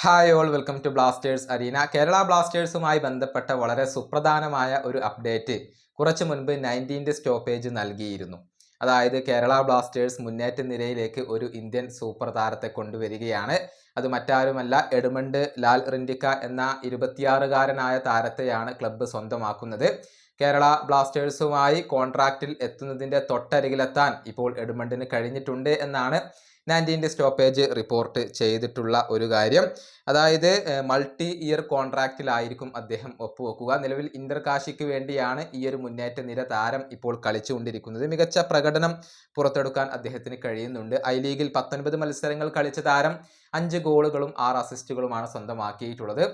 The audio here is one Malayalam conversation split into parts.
Hi all welcome to Blasters Arena Kerala ബ്ലാസ്റ്റേഴ്സുമായി ബന്ധപ്പെട്ട വളരെ സുപ്രധാനമായ ഒരു അപ്ഡേറ്റ് കുറച്ചു മുൻപ് നയന്റീന്റെ സ്റ്റോപ്പേജ് നൽകിയിരുന്നു. അതായത് കേരള ബ്ലാസ്റ്റേഴ്സ് മുന്നേറ്റ നിരയിലേക്ക് ഒരു ഇന്ത്യൻ സൂപ്പർ താരത്തെ കൊണ്ടുവരികയാണ്. അത് മറ്റാരുമല്ല എഡ്മണ്ട് ലാൽ റിൻഡിക്ക എന്ന ഇരുപത്തിയാറുകാരനായ താരത്തെയാണ് ക്ലബ്ബ് സ്വന്തമാക്കുന്നത്. കേരള ബ്ലാസ്റ്റേഴ്സുമായി കോൺട്രാക്റ്റിൽ എത്തുന്നതിന്റെ തൊട്ടരികിലെത്താൻ ഇപ്പോൾ എഡ്മണ്ടിന് കഴിഞ്ഞിട്ടുണ്ട് എന്നാണ് നയന്റീന്റെ സ്റ്റോപ്പേജ് റിപ്പോർട്ട് ചെയ്തിട്ടുള്ള ഒരു കാര്യം. അതായത് മൾട്ടി ഇയർ കോൺട്രാക്റ്റിലായിരിക്കും അദ്ദേഹം ഒപ്പുവെക്കുക. നിലവിൽ ഇന്റർ കാശിക്ക് വേണ്ടിയാണ് ഈ ഒരു മുന്നേറ്റ നിര താരം ഇപ്പോൾ കളിച്ചുകൊണ്ടിരിക്കുന്നത്. മികച്ച പ്രകടനം പുറത്തെടുക്കാൻ അദ്ദേഹത്തിന് കഴിയുന്നുണ്ട്. ഐ ലീഗിൽ പത്തൊൻപത് മത്സരങ്ങൾ കളിച്ച താരം അഞ്ച് ഗോളുകളും ആറ് അസിസ്റ്റുകളുമാണ് സ്വന്തമാക്കിയിട്ടുള്ളത്.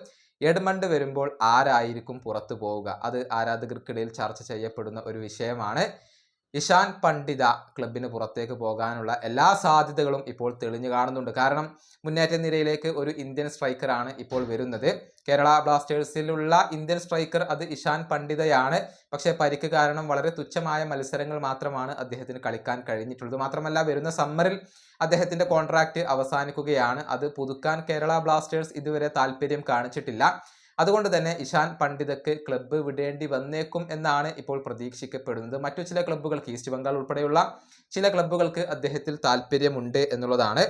എഡ്മണ്ട് വരുമ്പോൾ ആരായിരിക്കും പുറത്തു പോവുക? അത് ആരാധകർക്കിടയിൽ ചർച്ച ചെയ്യപ്പെടുന്ന ഒരു വിഷയമാണ്. ഇഷാൻ പണ്ഡിത ക്ലബിന് പുറത്തേക്ക് പോകാനുള്ള എല്ലാ സാധ്യതകളും ഇപ്പോൾ തെളിഞ്ഞു കാണുന്നുണ്ട്. കാരണം മുന്നേറ്റ നിരയിലേക്ക് ഒരു ഇന്ത്യൻ സ്ട്രൈക്കറാണ് ഇപ്പോൾ വരുന്നത്. കേരള ബ്ലാസ്റ്റേഴ്സിലുള്ള ഇന്ത്യൻ സ്ട്രൈക്കർ അത് ഇഷാൻ പണ്ഡിതയാണ്. പക്ഷേ പരിക്ക് കാരണം വളരെ തുച്ഛമായ മത്സരങ്ങൾ മാത്രമാണ് അദ്ദേഹത്തിന് കളിക്കാൻ കഴിഞ്ഞിട്ടുള്ളത്. മാത്രമല്ല വരുന്ന സമ്മറിൽ അദ്ദേഹത്തിന്റെ കോൺട്രാക്റ്റ് അവസാനിക്കുകയാണ്. അത് പുതുക്കാൻ കേരള ബ്ലാസ്റ്റേഴ്സ് ഇതുവരെ താല്പര്യം കാണിച്ചിട്ടില്ല. അതുകൊണ്ട് തന്നെ ഇഷാൻ പണ്ഡിതക്ക് ക്ലബ്ബ് വിടേണ്ടി വന്നേക്കും എന്നാണ് ഇപ്പോൾ പ്രതീക്ഷിക്കപ്പെടുന്നത്. മറ്റു ചില ക്ലബ്ബുകൾക്ക് ഈസ്റ്റ് ബംഗാൾ ഉൾപ്പെടെയുള്ള ചില ക്ലബ്ബുകൾക്ക് അദ്ദേഹത്തിൽ താല്പര്യമുണ്ട് എന്നുള്ളതാണ്.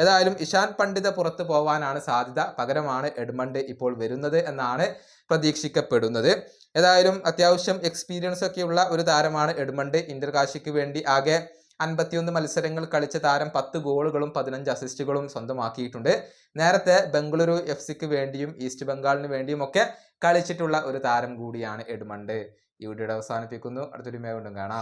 ഏതായാലും ഇഷാൻ പണ്ഡിത പുറത്തു പോവാനാണ് സാധ്യത. പകരമാണ് എഡ്മണ്ട് ഇപ്പോൾ വരുന്നത് എന്നാണ് പ്രതീക്ഷിക്കപ്പെടുന്നത്. ഏതായാലും അത്യാവശ്യം എക്സ്പീരിയൻസ് ഒക്കെയുള്ള ഒരു താരമാണ് എഡ്മണ്ട്. ഇന്റർകാശിക്ക് വേണ്ടി ആകെ അൻപത്തിയൊന്ന് മത്സരങ്ങൾ കളിച്ച താരം പത്ത് ഗോളുകളും പതിനഞ്ച് അസിസ്റ്റുകളും സ്വന്തമാക്കിയിട്ടുണ്ട്. നേരത്തെ ബംഗളൂരു എഫ് സിക്ക് വേണ്ടിയും ഈസ്റ്റ് ബംഗാളിന് വേണ്ടിയും ഒക്കെ കളിച്ചിട്ടുള്ള ഒരു താരം കൂടിയാണ് എഡ്മണ്ട്. ഈ വീഡിയോയുടെ അവസാനിപ്പിക്കുന്നു. അടുത്തൊരു മേ കൊണ്ടും കാണാം.